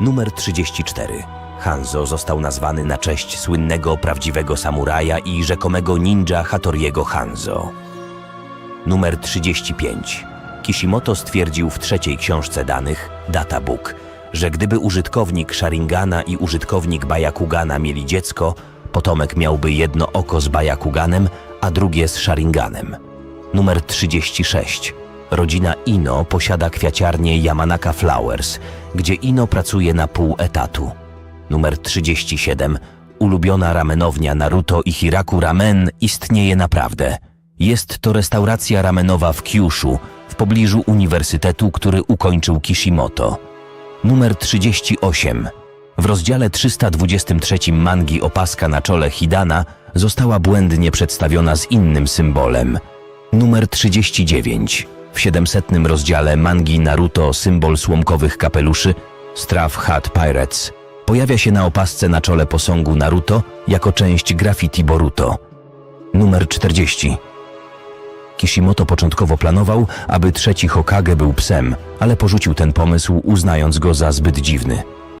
Numer 34. Hanzo został nazwany na cześć słynnego prawdziwego samuraja i rzekomego ninja Hattoriego Hanzo. Numer 35. Kishimoto stwierdził w trzeciej książce danych, Data Book, że gdyby użytkownik Sharingana i użytkownik Bayakugana mieli dziecko, potomek miałby jedno oko z Bayakuganem, a drugie z Sharinganem. Numer 36. Rodzina Ino posiada kwiaciarnię Yamanaka Flowers, gdzie Ino pracuje na pół etatu. Numer 37. Ulubiona ramenownia Naruto i Hiraku Ramen istnieje naprawdę. Jest to restauracja ramenowa w Kyushu, w pobliżu uniwersytetu, który ukończył Kishimoto. Numer 38. W rozdziale 323 mangi opaska na czole Hidana została błędnie przedstawiona z innym symbolem. Numer 39. W 700 rozdziale mangi Naruto symbol słomkowych kapeluszy Straw Hat Pirates pojawia się na opasce na czole posągu Naruto jako część graffiti Boruto. Numer 40. Kishimoto początkowo planował, aby trzeci Hokage był psem, ale porzucił ten pomysł, uznając go za zbyt dziwny.